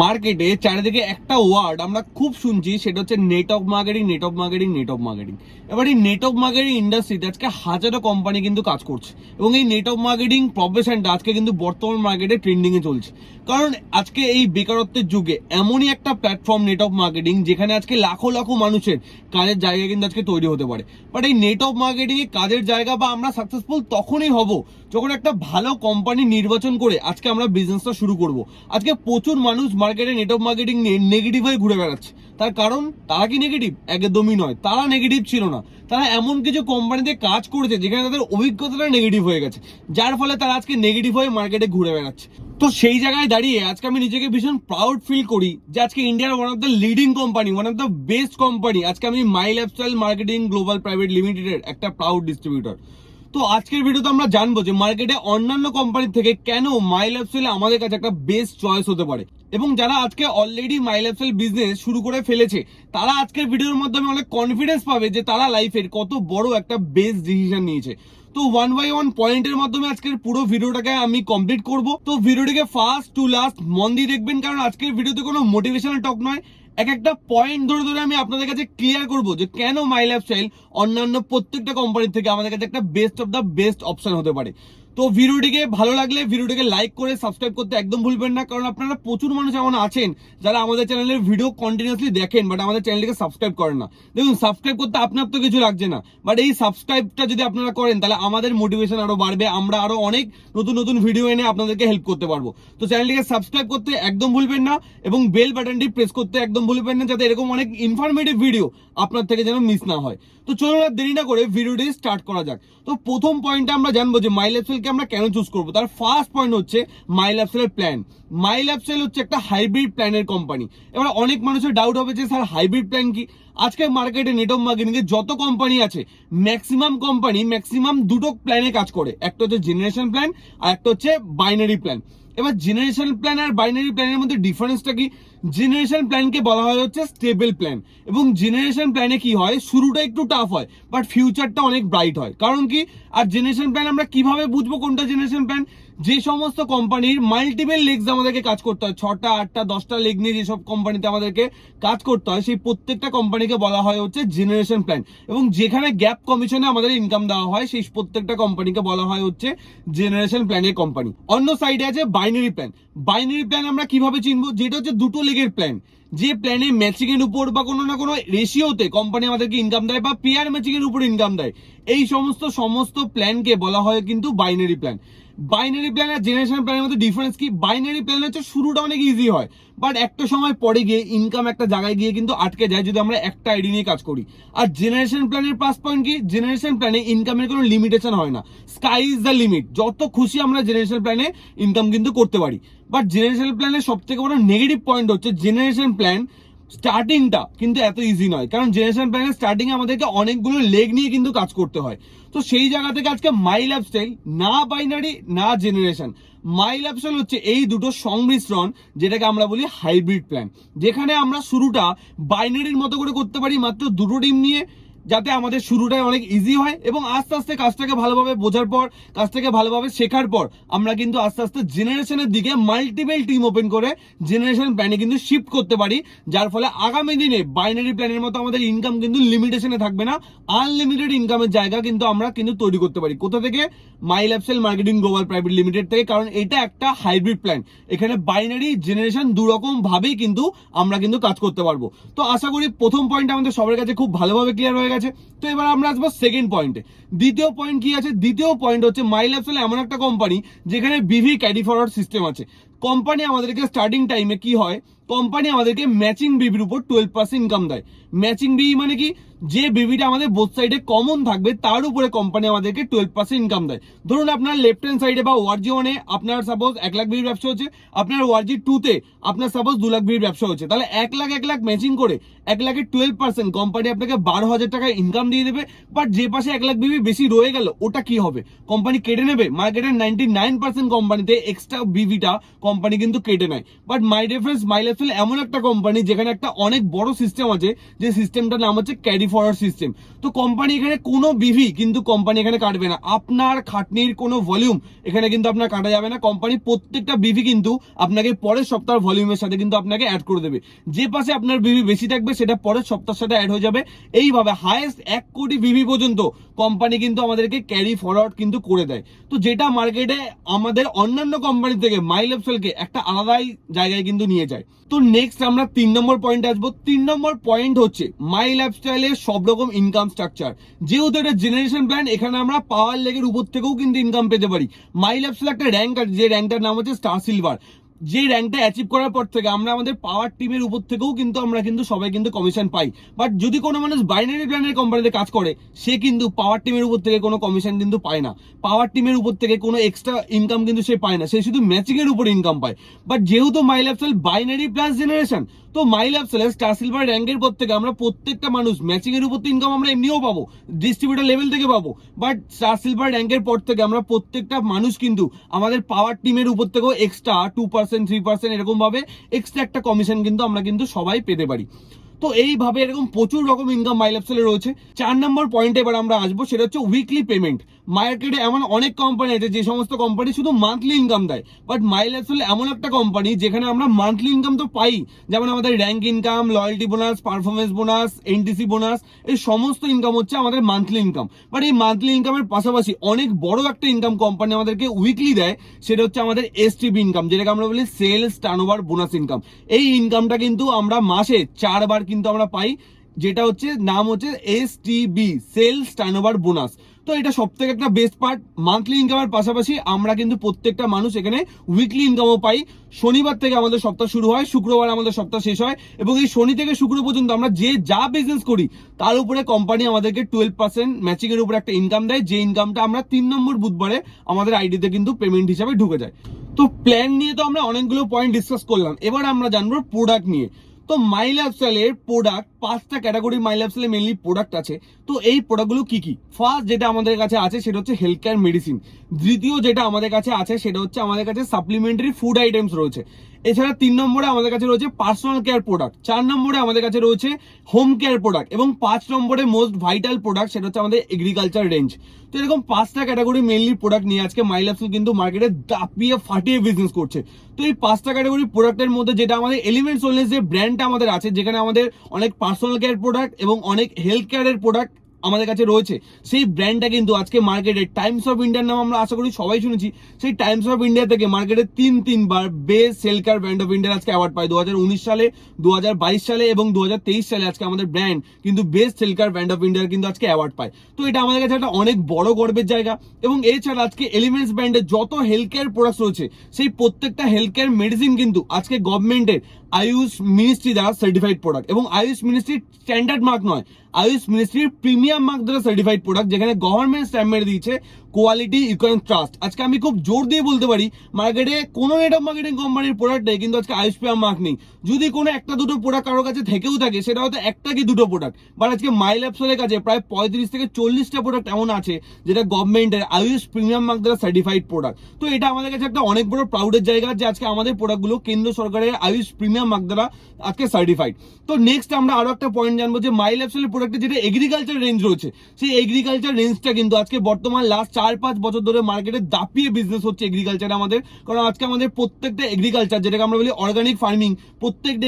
মার্কেটে চারিদিকে একটা ওয়ার্ড আমরা খুব শুনছি, সেটা হচ্ছে network marketing network marketing network marketing এবার এই নেটওয়ার্ক মার্কেটিং ইন্ডাস্ট্রিতে আজকে হাজারো কোম্পানি কিন্তু কাজ করছে এবং এই নেটওয়ার্ক মার্কেটিং প্রফেশনটা আজকে কিন্তু বর্তমান মার্কেটে ট্রেন্ডিংয়ে চলছে। কারণ আজকে এই বেকারত্বের যুগে এমনই একটা প্ল্যাটফর্ম নেটওয়ার্ক মার্কেটিং যেখানে আজকে লাখো লাখো মানুষের কাজের জায়গা কিন্তু আজকে তৈরি হতে পারে। বাট এই নেটওয়ার্ক মার্কেটিং এ কাজের জায়গা বা আমরা সাকসেসফুল তখনই হব যখন একটা ভালো কোম্পানি নির্বাচন করে আজকে আমরা বিজনেসটা শুরু করব। আজকে প্রচুর মানুষ মার্কেটে নেটওয়ার্ক মার্কেটিং নিয়ে নেগেটিভ হয়ে ঘুরে বেড়াচ্ছে। তার কারণ, তারা কি নেগেটিভ একদমই নয়। তারা নেগেটিভ ছিল না। তারা এমন কিছু কোম্পানিতে কাজ করেছে যেখানে তাদের অভিজ্ঞতাটা নেগেটিভ হয়ে গেছে। যার ফলে তারা আজকে নেগেটিভ হয়ে মার্কেটে ঘুরে বেড়াচ্ছে। তো সেই জায়গায় দাঁড়িয়ে আজকে আমি নিজেকে ভীষণ প্রাউড ফিল করি যে আজকে ইন্ডিয়ার one of the leading company one of the best company আজকে আমি my lifestyle marketing global private লিমিটেডের একটা প্রাউড ডিস্ট্রিবিউটর তো আজকের ভিডিওতে আমরা জানব যে মার্কেটে অন্যান্য কোম্পানি থেকে কেন মাই লাইফস্টাইল আমাদের কাছে একটা বেস্ট চয়েস হতে পারে। এবং যারা আজকে অলরেডি মাই লাইফস্টাইল বিজনেস শুরু করে ফেলেছে, তারা আজকের ভিডিওর মাধ্যমে অনেক কনফিডেন্স পাবে যে তারা লাইফের কত বড় একটা বেস্ট ডিসিশন নিয়েছে। তো ওয়ান বাই ওয়ান পয়েন্টের মাধ্যমে আজকের পুরো ভিডিওটাকে আমি কমপ্লিট করব। তো ভিডিওটিকে ফার্স্ট টু লাস্ট মন দিয়ে দেখবেন, কারণ আজকের ভিডিওতে কোনো মোটিভেশনাল টক নয়। এক একটা পয়েন্ট ধরে ধরে আমি আপনাদের কাছে ক্লিয়ার করব যে কেন মাই লাইফস্টাইল অন্যান্য প্রত্যেকটা কোম্পানির থেকে আমাদের কাছে একটা best of the best option হতে পারে। তো ভিডিওটিকে ভালো লাগলে ভিডিওটিকে লাইক করে সাবস্ক্রাইব করতে একদম ভুলবেন না, কারণ আপনারা প্রচুর মানুষ এমন আছেন যারা আমাদের চ্যানেলের ভিডিও কন্টিনিউসলি দেখেন বাট আমাদের চ্যানেলটিকে সাবস্ক্রাইব করেন না। দেখুন সাবস্ক্রাইব করতে আপনার তো কিছু লাগছে না বাট এই সাবস্ক্রাইবটা যদি আপনারা করেন, তাহলে আমাদের মোটিভেশন আরও বাড়বে, আমরা আরও অনেক নতুন নতুন ভিডিও এনে আপনাদেরকে হেল্প করতে পারব। তো চ্যানেলটিকে সাবস্ক্রাইব করতে একদম ভুলবেন না, এবং বেল বাটনটি প্রেস করতে একদম ভুলবেন না, যাতে এরকম অনেক ইনফরমেটিভ ভিডিও আপনার থেকে যেন মিস না হয়। তো চলুন দেরি না করে ভিডিওটি স্টার্ট করা যাক। তো প্রথম পয়েন্টটা আমরা জানব যে মাই লাইফস্টাইলকে আমরা কেন চুজ করব? তার ফার্স্ট পয়েন্ট হচ্ছে মাই এর প্ল্যান মাই লাইফস্টাইল হচ্ছে একটা হাইব্রিড প্ল্যানের কোম্পানি এবার অনেক মানুষের ডাউট হবে যে, স্যার হাইব্রিড প্ল্যান কি? আজকে মার্কেটে নেটওয়ার্ক মার্কেটিং এ যত কোম্পানি আছে ম্যাক্সিমাম কোম্পানি ম্যাক্সিমাম দুটো প্ল্যানে কাজ করে। একটা হচ্ছে জেনারেশন প্ল্যান আর একটা হচ্ছে বাইনারি প্ল্যান এবার জেনারেশন প্ল্যান আর বাইনারি প্ল্যানের মধ্যে ডিফারেন্সটা কি? জেনারেশন প্ল্যানকে বলা হয় হচ্ছে স্টেবল প্ল্যান এবং জেনারেশন প্ল্যানে কি হয়? শুরুটা একটু টাফ হয় বাট ফিউচারটা অনেক ব্রাইট হয়। কারণ কি? আর জেনারেশন প্ল্যান আমরা কীভাবে বুঝব কোনটা জেনারেশন প্ল্যান যে সমস্ত কোম্পানির মাল্টিপল লেগস আমাদেরকে কাজ করতে হয়, ছটা, আটটা, দশটা লেগ নিয়ে যেসব কোম্পানিতে আমাদেরকে কাজ করতে হয়, সেই প্রত্যেকটা কোম্পানিকে বলা হয় হচ্ছে জেনারেশন প্ল্যান এবং যেখানে গ্যাপ কমিশনে আমাদের ইনকাম দেওয়া হয়, সেই প্রত্যেকটা কোম্পানিকে বলা হয় হচ্ছে জেনারেশন প্ল্যানের কোম্পানি অন্য সাইডে আছে বাইনারি প্ল্যান বাইনারি প্ল্যান আমরা কীভাবে চিনবো? যেটা হচ্ছে দুটো লেগের প্ল্যান যে প্ল্যানে ম্যাচিং এর উপর বা কোনো না কোনো রেশিওতে কোম্পানি আমাদেরকে ইনকাম দেয় বা পেয়ার ম্যাচিং এর উপর ইনকাম দেয়, এই সমস্ত সমস্ত প্ল্যানকে বলা হয় কিন্তু বাইনারি প্ল্যান বাইনারি প্ল্যান আর জেনারেশন প্ল্যানের মধ্যে ডিফারেন্স কি? বাইনারি প্ল্যান হচ্ছে শুরুটা অনেক ইজি হয় বাট একটা সময় পরে গিয়ে ইনকাম একটা জায়গায় গিয়ে কিন্তু আটকে যায় যদি আমরা একটা আইডি নিয়ে কাজ করি। আর জেনারেশন প্ল্যানের প্লাস পয়েন্ট কি? জেনারেশন প্ল্যানে ইনকামের কোনো লিমিটেশন হয় না। স্কাই ইজ দ্য লিমিট যত খুশি আমরা জেনারেশন প্ল্যানে ইনকাম কিন্তু করতে পারি। বাট জেনারেশন প্ল্যানের সব থেকে বড় নেগেটিভ পয়েন্ট হচ্ছে জেনারেশন প্ল্যান স্টার্টিংটা কিন্তু এত ইজি নয়। কারণ জেনারেশন প্ল্যানের স্টার্টিং আমাদেরকে অনেকগুলো লেগ নিয়ে কিন্তু কাজ করতে হয়। তো সেই জায়গা থেকে আজকে মাই লাইফস্টাইল না বাইনারি না জেনারেশন মাই লাইফস্টাইল হচ্ছে এই দুটো সংমিশ্রণ, যেটাকে আমরা বলি হাইব্রিড প্ল্যান যেখানে আমরা শুরুটা বাইনারির মতো করে করতে পারি, মাত্র দুটো টিম নিয়ে। যাতে আমাদের শুরুটাই অনেক ইজি হয় এবং আস্তে আস্তে কাজটাকে ভালোভাবে বোঝার পর, কাজটাকে ভালোভাবে শেখার পর, আমরা কিন্তু আস্তে আস্তে জেনারেশনের দিকে মাল্টিপল টিম ওপেন করে জেনারেশন প্ল্যানে কিন্তু শিফট করতে পারি। যার ফলে আগামী দিনে বাইনারি প্ল্যানের মতো আমাদের ইনকাম কিন্তু লিমিটেশনে থাকবে না। আনলিমিটেড ইনকামের জায়গা কিন্তু আমরা কিন্তু তৈরি করতে পারি। কোথা থেকে? My lifestyle marketing global private limited থেকে, কারণ এটা একটা হাইব্রিড প্ল্যান এখানে বাইনারি জেনারেশন দু রকম ভাবেই কিন্তু আমরা কিন্তু কাজ করতে পারব। তো আশা করি প্রথম পয়েন্ট আমাদের সবার কাছে খুব ভালোভাবে ক্লিয়ার হয়ে গেছে। তো এবার আমরা আসব সেকেন্ড পয়েন্টে দ্বিতীয় পয়েন্ট কি আছে? দ্বিতীয় পয়েন্ট হচ্ছে মাই লাইফস্টাইল এমন একটা কোম্পানি যেখানে বিভি ক্যারি ফরওয়ার্ড সিস্টেম আছে। কোম্পানি আমাদেরকে স্টার্টিং টাইমে কি হয়? কোম্পানি আমাদেরকে ম্যাচিং বিবির উপর টুয়েলভ পার্সেন্ট ইনকাম দেয়। ম্যাচিং বিবি মানে কি? যে বিবিটা আমাদের বোথ সাইডে কমন থাকবে, তার উপরে কোম্পানি আমাদেরকে টুয়েলভ পার্সেন্ট ইনকাম দেয়। ধরুন আপনার লেফট হ্যান্ড সাইডে বা ওয়ার্জি ওয়ানে আপনার সাপোজ এক লাখ বিবির ব্যবসা হচ্ছে, আপনার ওয়ার্জি টুতে আপনার সাপোজ দু লাখ বিবির ব্যবসা হচ্ছে। তাহলে এক লাখ এক লাখ ম্যাচিং করে এক লাখে টুয়েলভ পার্সেন্ট কোম্পানি আপনাকে বারো হাজার টাকা ইনকাম দিয়ে দেবে বাট যে পাশে এক লাখ বিবি বেশি রয়ে গেল, ওটা কি হবে? কোম্পানি কেটে নেবে? মার্কেটের নাইনটি নাইন পার্সেন্ট কোম্পানিতে এক্সট্রা বিবিটা কোম্পানি কিন্তু কেটে নেয়। But my reference my lifestyle এমন একটা কোম্পানি যেখানে একটা অনেক বড় সিস্টেম আছে, যে সিস্টেমটার নাম হচ্ছে ক্যারি ফরওয়ার্ড সিস্টেম তো কোম্পানি এখানে কোনো বিভি কিন্তু কোম্পানি এখানে কাটবে না। আপনার খাটনির কোনো ভলিউম এখানে কিন্তু আপনার কাটা যাবে না। কোম্পানি প্রত্যেকটা বিভি কিন্তু আপনাকে পরের সপ্তাহের ভলিউমের সাথে কিন্তু আপনাকে অ্যাড করে দেবে। যে পাশে আপনার বিভি বেশি থাকবে, সেটা পরের সপ্তাহের সাথে অ্যাড হয়ে যাবে। এইভাবে হায়েস্ট এক কোটি বিভি পর্যন্ত কোম্পানি কিন্তু আমাদেরকে ক্যারি ফরওয়ার্ড কিন্তু করে দেয়। তো যেটা মার্কেটে আমাদের অন্যান্য কোম্পানি থেকে মাই লেভসেলকে একটা আলাদাই জায়গায় কিন্তু নিয়ে যায়। তো নেক্সট আমরা তিন নম্বর পয়েন্ট আসব। তিন নম্বর পয়েন্ট হচ্ছে মাই লাইফস্টাইলের সব রকম ইনকাম স্ট্রাকচার যেহেতু এটা জেনারেশন প্ল্যান এখানে আমরা পাওয়ার লেগের উপর থেকেও কিন্তু ইনকাম পেতে পারি। মাই লাইফস্টাইল একটা র্যাঙ্ক আছে, যে র্যাঙ্কটার নাম হচ্ছে স্টার সিলভার যে র্যাঙ্কটা অ্যাচিভ করার পর থেকে আমরা আমাদের পাওয়ার টিমের উপর থেকেও কিন্তু আমরা কিন্তু সবাই কিন্তু কমিশন পাই। বাট যদি কোনো মানুষ বাইনারি ব্র্যান্ডের কোম্পানিতে কাজ করে, সে কিন্তু পাওয়ার টিমের উপর থেকে কোনো কমিশন কিন্তু পায় না। পাওয়ার টিমের উপর থেকে কোনো এক্সট্রা ইনকাম কিন্তু সে পায় না। সে শুধু ম্যাচিং এর উপর ইনকাম পায়। বাট যেহেতু my lifestyle binary plus generation তো মাই লাইফস্টাইল স্টার সিলভার র্যাঙ্কের পর থেকে আমরা প্রত্যেকটা মানুষ ম্যাচিংয়ের উপর উপর ইনকাম আমরা এমনিও পাবো ডিস্ট্রিবিউটার লেভেল থেকে পাবো। বাট স্টার সিলভার র্যাঙ্কের পর থেকে আমরা প্রত্যেকটা মানুষ কিন্তু আমাদের পাওয়ার টিমের উপর থেকেও extra two percent three percent এরকম ভাবে এক্সট্রা একটা কমিশন কিন্তু আমরা কিন্তু সবাই পেতে পারি। তো এইভাবে এরকম প্রচুর রকম ইনকাম মাই লাইফস্টাইলে রয়েছে। চার নম্বর পয়েন্টে এবার আমরা আসব, সেটা হচ্ছে উইকলি পেমেন্ট মার্কেটে এমন অনেক কোম্পানি আছে, যে সমস্ত কোম্পানি শুধু মান্থলি ইনকাম দেয়। বাট মাই লাইফস্টাইল এমন একটা কোম্পানি যেখানে আমরা মান্থলি ইনকাম তো পাই। যেমন আমাদের rank income loyalty bonus performance bonus NTC bonus এই সমস্ত ইনকাম হচ্ছে আমাদের মান্থলি ইনকাম বাট এই মান্থলি ইনকামের পাশাপাশি অনেক বড় একটা ইনকাম কোম্পানি আমাদেরকে উইকলি দেয়, সেটা হচ্ছে আমাদের এসটিবি ইনকাম যেটাকে আমরা বলি সেলস টার্নওভার বোনাস ইনকাম এই ইনকামটা কিন্তু আমরা মাসে চারবার কিন্তু আমরা পাই, যেটা হচ্ছে, নাম হচ্ছে এস সেলস টার্নওভার বোনাস তো এটা সব থেকে একটা বেস্ট পার্ট মান্থলি ইনকামের পাশাপাশি আমরা কিন্তু প্রত্যেকটা মানুষ এখানে উইকলি ইনকামও পাই। শনিবার থেকে আমাদের সপ্তাহ শুরু হয়, শুক্রবার আমাদের সপ্তাহ শেষ হয় এবং এই শনি থেকে শুক্র পর্যন্ত আমরা যে যা বিজনেস করি, তার উপরে কোম্পানি আমাদেরকে টুয়েলভ পার্সেন্ট ম্যাচিং এর উপরে একটা ইনকাম দেয়। যে ইনকামটা আমরা তিন নম্বর বুধবারে আমাদের আইডিতে কিন্তু পেমেন্ট হিসাবে ঢুকে যায়। তো প্ল্যান নিয়ে তো আমরা অনেকগুলো পয়েন্ট ডিসকাস করলাম। এবার আমরা জানব প্রোডাক্ট নিয়ে। তো মাই লাইফস্টাইলের প্রোডাক্ট পাঁচটা ক্যাটাগরি মাই লাইফস্টাইলে মেনলি প্রোডাক্ট আছে। তো এই প্রোডাক্টগুলো কি কি? ফার্স্ট যেটা আমাদের কাছে আছে সেটা হচ্ছে হেলথ কেয়ার মেডিসিন দ্বিতীয় যেটা আমাদের কাছে আছে সেটা হচ্ছে আমাদের কাছে সাপ্লিমেন্টারি ফুড আইটেমস রয়েছে। এছাড়া তিন নম্বরে আমাদের কাছে রয়েছে পার্সোনাল কেয়ার প্রোডাক্ট চার নম্বরে আমাদের কাছে রয়েছে হোম কেয়ার প্রোডাক্ট এবং পাঁচ নম্বরে মোস্ট ভাইটাল প্রোডাক্ট সেটা হচ্ছে আমাদের এগ্রিকালচার রেঞ্জ তো এরকম পাঁচটা ক্যাটাগরি মেনলি প্রোডাক্ট নিয়ে আজকে মাইলাফসুল কিন্তু মার্কেটে দাপিয়ে ফাটিয়ে বিজনেস করছে। তো এই পাঁচটা ক্যাটাগরি প্রোডাক্টের মধ্যে যেটা আমাদের এলিমেন্টস ওয়েলনেস যে ব্র্যান্ডটা আমাদের আছে, যেখানে আমাদের অনেক পার্সোনাল কেয়ার প্রোডাক্ট এবং অনেক হেলথ কেয়ারের প্রোডাক্ট আমাদের কাছে রয়েছে। সেই ব্র্যান্ডটা কিন্তু আজকে মার্কেটে টাইমস অফ ইন্ডিয়ার নাম আমরা আশা করি সবাই শুনেছি। সেই টাইমস অফ ইন্ডিয়া থেকে মার্কেটে তিন, তিনবার বেস্ট সেলকার ব্র্যান্ড অফ ইন্ডিয়ার আজকে অ্যাওয়ার্ড পায়। দু হাজার উনিশ সালে দু হাজার বাইশ সালে এবং দু হাজার তেইশ সালে আজকে আমাদের ব্র্যান্ড কিন্তু বেস্ট সেলকার ব্র্যান্ড অফ ইন্ডিয়ার কিন্তু আজকে অ্যাওয়ার্ড পায়। তো এটা আমাদের কাছে একটা অনেক বড় গর্বের জায়গা এবং এছাড়া আজকে এলিমেন্টস ব্র্যান্ডের যত হেলথ কেয়ার প্রোডাক্টস রয়েছে, সেই প্রত্যেকটা হেলথ কেয়ার মেডিসিন কিন্তু আজকে গভর্নমেন্টের আয়ুষ মিনিস্ট্রি দ্বারা সার্টিফাইড প্রোডাক্ট এবং আয়ুষ মিনিস্ট্রির স্ট্যান্ডার্ড মার্ক নয়। আয়ুষ মিনিস্ট্রির প্রিমিয়াম মার্ক দ্বারা সার্টিফাইড প্রোডাক্ট যেখানে গভর্নমেন্ট স্ট্যাম্প মেরে দিয়েছে। কোয়ালিটি ইউ ক্যান ট্রাস্ট আজকে আমি খুব জোর দিয়ে বলতে পারি মার্কেটে কোনো নেটওয়ার্ক মার্কেটিং কোম্পানির প্রোডাক্ট নেই, কিন্তু আজকে প্রিয়াম মার্ক নেই। যদি কোনো একটা দুটো প্রোডাক্ট কারোর কাছে থেকেও থাকে, সেটা হয়তো একটা কি দুটো প্রোডাক্ট বাট আজকে মাইল অ্যাপসের কাছে প্রায় পঁয়ত্রিশ থেকে চল্লিশটা প্রোডাক্ট এমন আছে, যেটা গভর্নমেন্টের আয়ুষ প্রিমিয়াম মার্ক দ্বারা সার্টিফাইড প্রোডাক্ট তো এটা আমাদের কাছে একটা অনেক বড় প্রাউডের জায়গা যে আজকে আমাদের প্রোডাক্টগুলো কেন্দ্র সরকারের আয়ুষ প্রিমিয়াম মার্ক দ্বারা আজকে সার্টিফাইড তো নেক্সট আমরা আরও একটা পয়েন্ট জানব যে মাইল অ্যাপসেলের প্রোডাক্টে যেটা এগ্রিকালচার রেঞ্জ রয়েছে, সেই এগ্রিকালচার রেঞ্জটা কিন্তু আজকে বর্তমান লাস্ট চার পাঁচ বছর ধরে মার্কেটে দাপিয়ে বিজনেস হচ্ছে এগ্রিকালচার আমাদের। কারণ আজকে আমাদের প্রত্যেকটা এগ্রিকালচার যেটাকে আমরা বলি অর্গানিক ফার্মিং প্রত্যেকটা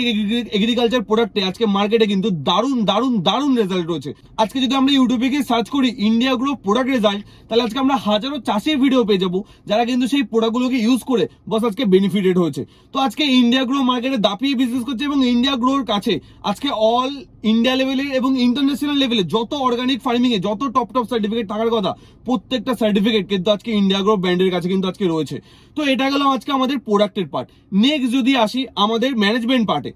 এগ্রিকালচার প্রোডাক্টে আজকে মার্কেটে কিন্তু দারুণ দারুণ দারুণ রেজাল্ট রয়েছে। আজকে যদি আমরা ইউটিউবে গিয়ে সার্চ করি ইন্ডিয়া গ্রো প্রোডাক্ট রেজাল্ট তাহলে আজকে আমরা হাজারো চাষের ভিডিও পেয়ে যাব, যারা কিন্তু সেই প্রোডাক্টগুলোকে ইউজ করে বস আজকে বেনিফিটেড হয়েছে। তো আজকে ইন্ডিয়া গ্রো মার্কেটে দাপিয়ে বিজনেস করছে এবং ইন্ডিয়া গ্রোর কাছে আজকে অল ইন্ডিয়া লেভেলে এবং ইন্টারন্যাশনাল লেভেলে যত অর্গানিক ফার্মিং এ, যত টপ টপ সার্টিফিকেট থাকার কথা, প্রত্যেকটা সার্টিফিকেট কিন্তু আজকে ইন্ডিয়া গ্রো ব্র্যান্ডের কাছে কিন্তু আজকে রয়েছে। তো এটা গেল আজকে আমাদের প্রোডাক্টের পার্ট নেক্সট যদি আসি আমাদের ম্যানেজমেন্ট পার্টে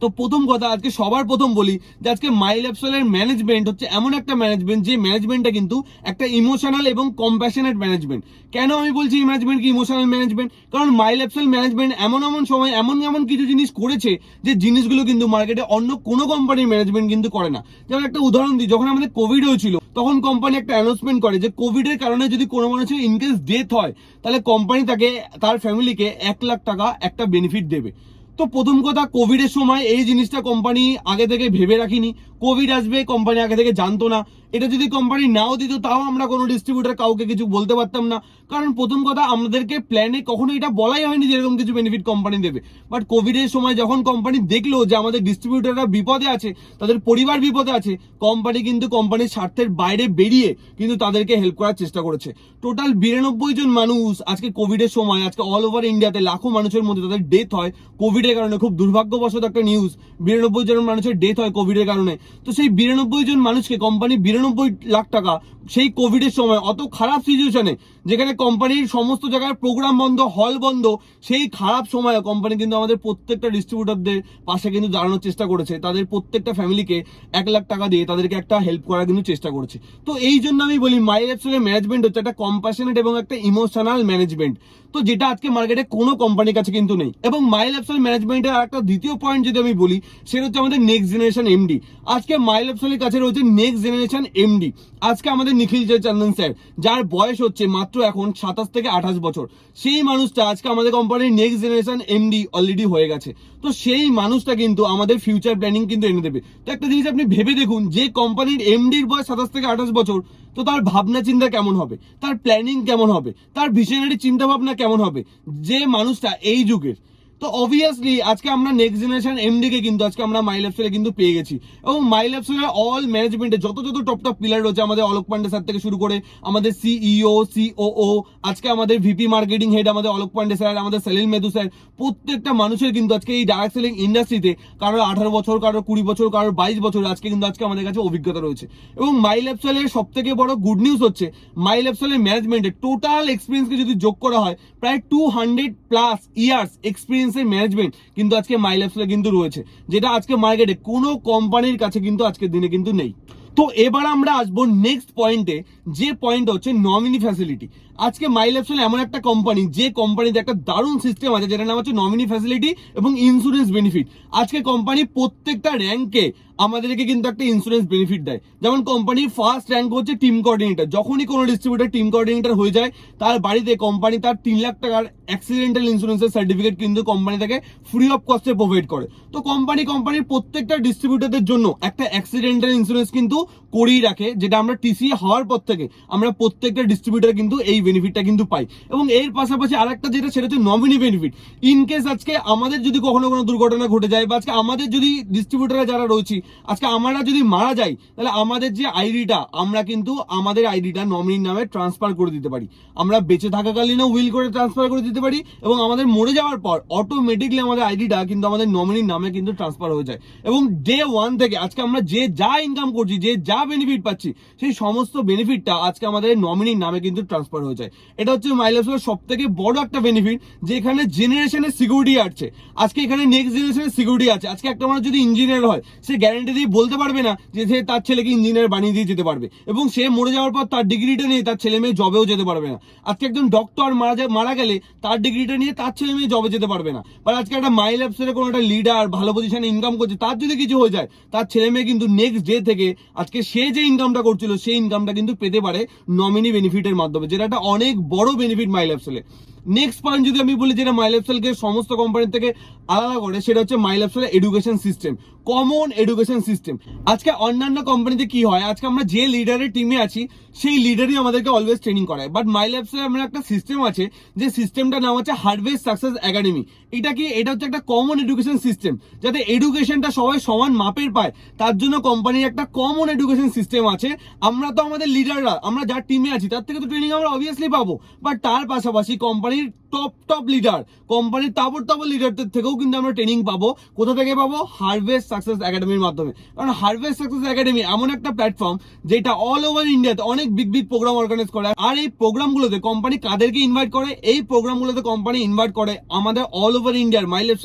তো প্রথম কথা আজকে সবার প্রথম বলি যে আজকে মাই ল্যাপসলের ম্যানেজমেন্ট হচ্ছে এমন একটা ম্যানেজমেন্ট যে ম্যানেজমেন্টটা কিন্তু একটা ইমোশনাল এবং কম্প্যাশনেট ম্যানেজমেন্ট কেন আমি বলছি এই ম্যানেজমেন্ট কি ইমোশনাল ম্যানেজমেন্ট কারণ মাই ল্যাপসেল ম্যানেজমেন্ট এমন এমন সময় এমন এমন কিছু জিনিস করেছে যে জিনিসগুলো কিন্তু মার্কেটে অন্য কোনো কোম্পানির ম্যানেজমেন্ট কিন্তু করে না। যেমন একটা উদাহরণ দিই, যখন আমাদের কোভিড হয়েছিল, তখন কোম্পানি একটা অ্যানাউন্সমেন্ট করে যে কোভিডের কারণে যদি কোনো মানুষের ইনকেস ডেথ হয়, তাহলে কোম্পানি তাকে, তার ফ্যামিলিকে এক লাখ টাকা একটা বেনিফিট দেবে। তো প্রথম কথা কোভিডের সময় এই জিনিসটা কোম্পানি আগে থেকে ভেবে রাখিনি। কোভিড আসবে কোম্পানি আগে থেকে জানতো না। এটা যদি কোম্পানি নাও দিত, তাও আমরা কোনো ডিস্ট্রিবিউটার কাউকে কিছু বলতে পারতাম না। কারণ প্রথম কথা, আমাদেরকে প্ল্যানে কখনো এটা বলাই হয়নি যে এরকম কিছু বেনিফিট কোম্পানি দেবে। বাট কোভিডের সময় যখন কোম্পানি দেখল যে আমাদের ডিস্ট্রিবিউটাররা বিপদে আছে, তাদের পরিবার বিপদে আছে কোম্পানি কিন্তু কোম্পানির স্বার্থের বাইরে বেরিয়ে কিন্তু তাদেরকে হেল্প করার চেষ্টা করেছে। টোটাল বিরানব্বই জন মানুষ আজকে কোভিডের সময়, আজকে অল ওভার ইন্ডিয়াতে লাখো মানুষের মধ্যে তাদের ডেথ হয়। কোভিডের কারণে খুব দুর্ভাগ্যবশত একটা নিউজ বিরানব্বই জন মানুষের ডেথ হয় কোভিডের কারণে। তো সেই বিরানব্বই জন মানুষকে কোম্পানি বিরানব্বই লাখ টাকা সেই কোভিডের সময়, অত খারাপ সিচুয়েশনে যেখানে কোম্পানির সমস্ত জায়গায় প্রোগ্রাম বন্ধ হল বন্ধ, সেই খারাপ সময়ে কোম্পানি কিন্তু আমাদের প্রত্যেকটা ডিস্ট্রিবিউটরদের পাশে কিন্তু দাঁড়ানোর চেষ্টা করেছে। তাদের প্রত্যেকটা ফ্যামিলিকে এক লাখ টাকা দিয়ে তাদেরকে একটা হেল্প করার কিন্তু চেষ্টা করেছে। তো এই জন্য আমি বলি মাই ম্যানেজমেন্ট হচ্ছে একটা কম্পাশনেট এবং একটা ইমোশনাল ম্যানেজমেন্ট তো যেটা আজকে মার্কেটে কোনো কোম্পানির কাছে কিন্তু নেই। এবং মাই ল্যাপসল ম্যানেজমেন্টের একটা দ্বিতীয় পয়েন্ট যদি আমি বলি, সেটা হচ্ছে আমাদের নেক্সট জেনারেশন এমডি আজকে মাই ল্যাপসলের কাছে রয়েছে নেক্সট জেনারেশন এমডি আজকে আমাদের নিখিল জয় চন্দন স্যার, যার বয়স হচ্ছে মাত্র এখন সাতাশ থেকে আঠাশ বছর। সেই মানুষটা আজকে আমাদের কোম্পানির নেক্সট জেনারেশন এমডি অলরেডি হয়ে গেছে। তো সেই মানুষটা কিন্তু আমাদের ফিউচার প্ল্যানিং কিন্তু এনে দেবে। তো একটা জিনিস আপনি ভেবে দেখুন, যে কোম্পানির এমডির বয়স সাতাশ থেকে আঠাশ বছর তো তার ভাবনা চিন্তা কেমন হবে? তার প্ল্যানিং কেমন হবে? তার ভিশনারি চিন্তা ভাবনা কেমন হবে? যে মানুষটা এই যুগের তো অবভিয়াসলি আজকে আমরা নেক্সট জেনারেশন এমডি কে কিন্তু আজকে আমরা মাই ল্যাপসেলে কিন্তু পেয়ে গেছি। এবং মাই ল্যাপসেলের অল ম্যানেজমেন্টে যত যত টপ টপ পিলার রয়েছে আমাদের অলোক পান্ডে স্যার থেকে শুরু করে আমাদের সিইও সিওও আজকে আমাদের ভিপি মার্কেটিং হেড আমাদের অলোক পান্ডে স্যার আমাদের সেলিল মেদু স্যার প্রত্যেকটা মানুষের কিন্তু আজকে এই ডাইরেক্ট সেলিং ইন্ডাস্ট্রিতে কারোর আঠারো বছর, কারোর কুড়ি বছর, কারোর বাইশ বছর আজকে কিন্তু আজকে আমাদের কাছে অভিজ্ঞতা রয়েছে। এবং মাই ল্যাপসেলের সব থেকে বড় গুড নিউজ হচ্ছে মাই ল্যাপসেলের ম্যানেজমেন্টে টোটাল এক্সপিরিয়েন্সকে যদি যোগ করা হয়, প্রায় টু হান্ড্রেড প্লাস ইয়ার্স এক্সপিরিয়েন্সের ম্যানেজমেন্ট কিন্তু আজকে মাই ল্যাপসেলে কিন্তু রয়েছে, যেটা আজকে মার্কেটে কোনো কোম্পানির কাছে কিন্তু আজকের দিনে কিন্তু নেই। তো এবার আমরা আসব নেক্সট পয়েন্টে যে পয়েন্ট হচ্ছে নমিনি ফ্যাসিলিটি আজকে মাই ল্যাপসেল এমন একটা কোম্পানি যে কোম্পানিতে একটা দারুণ সিস্টেম আছে, যেটার নাম হচ্ছে নমিনি ফ্যাসিলিটি এবং ইন্স্যুরেন্স বেনিফিট আজকে কোম্পানি প্রত্যেকটা র্যাঙ্কে আমাদেরকে কিন্তু একটা ইন্স্যুরেন্স বেনিফিট দেয়। যেমন কোম্পানির ফার্স্ট র্যাঙ্ক হচ্ছে টিম কোঅর্ডিনেটর যখনই কোনো ডিস্ট্রিবিউটার টিম কোঅর্ডিনেটর হয়ে যায়, তার বাড়িতে কোম্পানি তার তিন লাখ টাকার অ্যাক্সিডেন্টাল ইন্স্যুরেন্সের সার্টিফিকেট কিন্তু কোম্পানি তাকে ফ্রি অফ কস্টে প্রোভাইড করে। তো কোম্পানি কোম্পানির প্রত্যেকটা ডিস্ট্রিবিউটারদের জন্য একটা অ্যাক্সিডেন্টাল ইন্স্যুরেন্স কিন্তু করেই রাখে, যেটা আমরা টিসি হওয়ার পর থেকে আমরা প্রত্যেকটা ডিস্ট্রিবিউটার কিন্তু এই বেনিফিটটা কিন্তু পাই। এবং এর পাশাপাশি আরেকটা যেটা, সেটা হচ্ছে নমিনি বেনিফিট ইন কেস আজকে আমাদের যদি কখনো কোনো দুর্ঘটনা ঘটে যায় বা আজকে আমাদের যদি ডিস্ট্রিবিউটাররা যারা রয়েছি আজকে আমরা যদি মারা যাই, তাহলে আমাদের যে আইডিটা, আমরা কিন্তু আমাদের আইডিটা নমিনির নামে ট্রান্সফার করে দিতে পারি। আমরা বেঁচে থাকাকালীনও উইল করে ট্রান্সফার করে দিতে পারি এবং আমাদের মরে যাওয়ার পর অটোমেটিকলি আমাদের আইডিটা কিন্তু আমাদের নমিনির নামে কিন্তু ট্রান্সফার হয়ে যায়। এবং ডে ওয়ান থেকে আজকে আমরা যে যা ইনকাম করছি, যে যা বেনিফিট পাচ্ছি, সেই সমস্ত বেনিফিটটা আজকে আমাদের নমিনির নামে কিন্তু ট্রান্সফার হয়ে যায়। এটা হচ্ছে মাইলেসের সব থেকে বড় একটা বেনিফিট যে এখানে জেনারেশনের সিকিউরিটি আছে আজকে এখানে নেক্সট জেনারেশনের সিকিউরিটি আছে। আজকে একটা মানুষ যদি ইঞ্জিনিয়ার হয়, সে গ্যারান্টি দিয়ে বলতে পারবে না যে সে তার ছেলেকে ইঞ্জিনিয়ার বানিয়ে দিয়ে যেতে পারবে এবং সে মরে যাওয়ার পর তার ডিগ্রিটা নিয়ে তার ছেলে মেয়ে জবেও যেতে পারবে না। আজকে একজন ডক্টর মারা মারা গেলে তার ডিগ্রিটা নিয়ে তার ছেলে মেয়ে জবে যেতে পারবে না। বাট আজকে একটা মাইল অ্যাপসের কোনো একটা লিডার ভালো পজিশনে ইনকাম করছে, তার যদি কিছু হয়ে যায়, তার ছেলে মেয়ে কিন্তু নেক্সট ডে থেকে আজকে সে যে ইনকামটা করছিল, সেই ইনকামটা কিন্তু পেতে পারে নমিনি বেনিফিটের মাধ্যমে, যেটা একটা অনেক বড় বেনিফিট মাইল অ্যাপসেলে নেক্সট পয়েন্ট যদি আমি বলি, যেটা মাইলেপসেলকে সমস্ত কোম্পানি থেকে আলাদা করে সেটা হচ্ছে মাইলেপসেলের education system common education system আজকে অন্যান্য কোম্পানিতে কি হয়? আজকে আমরা যে লিডারের টিমে আছি, সেই লিডারই আমাদেরকে অলওয়েজ ট্রেনিং করায়। বাট মাই মাইলেপসেলে আমরা একটা সিস্টেম আছে, যে সিস্টেমটার নাম হচ্ছে হার্ডওয়েজ সাকসেস একাডেমি এটা কি? এটা হচ্ছে একটা কমন এডুকেশন সিস্টেম যাতে এডুকেশনটা সবাই সমান মাপের পায়। তার জন্য কোম্পানির একটা কমন এডুকেশন সিস্টেম আছে। আমরা তো আমাদের লিডাররা আমরা যার টিমে আছি, তার থেকে তো ট্রেনিং আমরা অবভিয়াসলি পাবো। বাট তার পাশাপাশি কোম্পানির টপ টপ লিডার কোম্পানির তাবর তাবর লিডারদের থেকেও কিন্তু আমরা ট্রেনিং পাবো। কোথা থেকে পাবো? হারভেস্ট সাকসেস একাডেমির মাধ্যমে। কারণ হারভেস্ট সাকসেস একাডেমি এমন একটা প্ল্যাটফর্ম যেটা অল ওভার ইন্ডিয়াতে অনেক বিগ বিগ প্রোগ্রাম অর্গানাইজ করে। আর এই প্রোগ্রামগুলোতে কোম্পানি কাদেরকে ইনভাইট করে? এই প্রোগ্রামগুলোতে কোম্পানি ইনভাইট করে আমাদের অল ওভার ইন্ডিয়ার মাইলেজ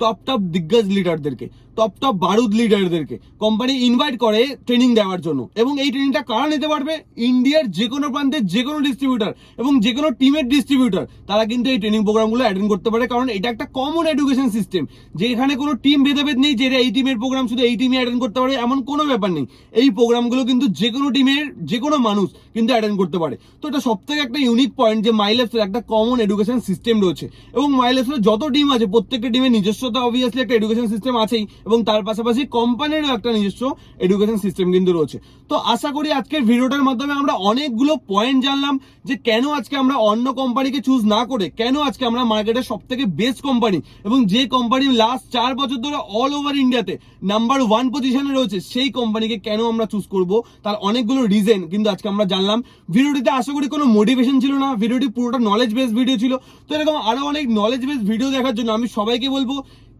টপ টপ দিগ্গজ লিডারদেরকে টপ টপ বারুদ লিডারদেরকে কোম্পানি ইনভাইট করে ট্রেনিং দেওয়ার জন্য। এবং এই ট্রেনিংটা কারা নিতে পারবে? ইন্ডিয়ার যে কোনো প্রান্তের যে কোনো ডিস্ট্রিবিউটার এবং যে কোনো টিমের ডিস্ট্রিবিউটার তারা কিন্তু এই ট্রেনিং প্রোগ্রামগুলো অ্যাটেন্ড করতে পারে। কারণ এটা একটা কমন এডুকেশন সিস্টেম যে এখানে কোনো টিম ভেদাভেদ নেই যে এই টিমের প্রোগ্রাম শুধু এই টিমে অ্যাটেন্ড করতে পারে, এমন কোনো ব্যাপার নেই। এই প্রোগ্রামগুলো কিন্তু যে কোনো টিমের যে কোনো মানুষ কিন্তু অ্যাটেন্ড করতে পারে। তো এটা সব থেকে একটা ইউনিক পয়েন্ট যে মাইলেসের একটা কমন এডুকেশন সিস্টেম রয়েছে। এবং মাইলেসের যত টিম আছে, প্রত্যেকটা টিমের নিজস্বতা অবভিয়াসলি একটা এডুকেশন সিস্টেম আছেই। এবং তার পাশাপাশি কোম্পানিরও একটা নিজস্ব এডুকেশন সিস্টেম কিন্তু রয়েছে। তো আশা করি আজকের ভিডিওটার মাধ্যমে আমরা অনেকগুলো পয়েন্ট জানলাম যে কেন আজকে আমরা অন্য কোম্পানিকে চুজ না করে কেন আজকে আমরা মার্কেটের সব থেকে বেস্ট কোম্পানি এবং যে কোম্পানি লাস্ট চার বছর ধরে অল ওভার ইন্ডিয়াতে নাম্বার ওয়ান পজিশনে রয়েছে, সেই কোম্পানিকে কেন আমরা চুজ করব? তার অনেকগুলো রিজন কিন্তু আজকে আমরা জানলাম। ভিডিওটিতে আশা করি কোনো মোটিভেশন ছিল না, ভিডিওটি পুরোটা নলেজ বেস ভিডিও ছিল। তো এরকম আরও অনেক নলেজ বেস ভিডিও দেখার জন্য আমি সবাইকে বলব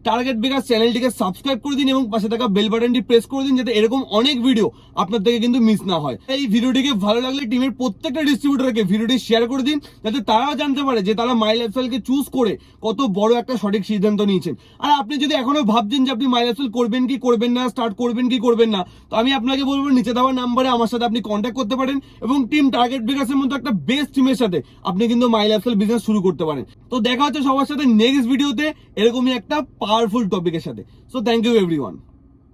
টার্গেট বেকার চ্যানেলটিকে সাবস্ক্রাইব করে দিন এবং পাশে থাকা বেল বাটনটি প্রেস করে দিন যাতে এরকম অনেক ভিডিও আপনার থেকে কিন্তু মিস না হয়। এই ভিডিওটিকে ভালো লাগলে টিমের প্রত্যেকটা ডিস্ট্রিবিউটরকে ভিডিওটি শেয়ার করে দিন যাতে তারাও জানতে পারে যে তারা মাই লাইফস্টাইলকে চুজ করে কত বড় একটা সঠিক সিদ্ধান্ত নিয়েছেন। আর আপনি যদি এখনও ভাবছেন যে আপনি মাই লাইফস্টাইল করবেন কি করবেন না স্টার্ট করবেন কি করবেন না, তো আমি আপনাকে বলব নিচে দেওয়া নাম্বারে আমার সাথে আপনি কন্ট্যাক্ট করতে পারেন এবং টিম টার্গেট বেকার্সের মতো একটা বেস্ট টিমের সাথে আপনি কিন্তু মাই লাইফস্টাইল বিজনেস শুরু করতে পারেন। তো দেখা হচ্ছে সবার সাথে নেক্সট ভিডিওতে এরকমই একটা পাওয়ারফুল টপিকের সাথে। So thank you everyone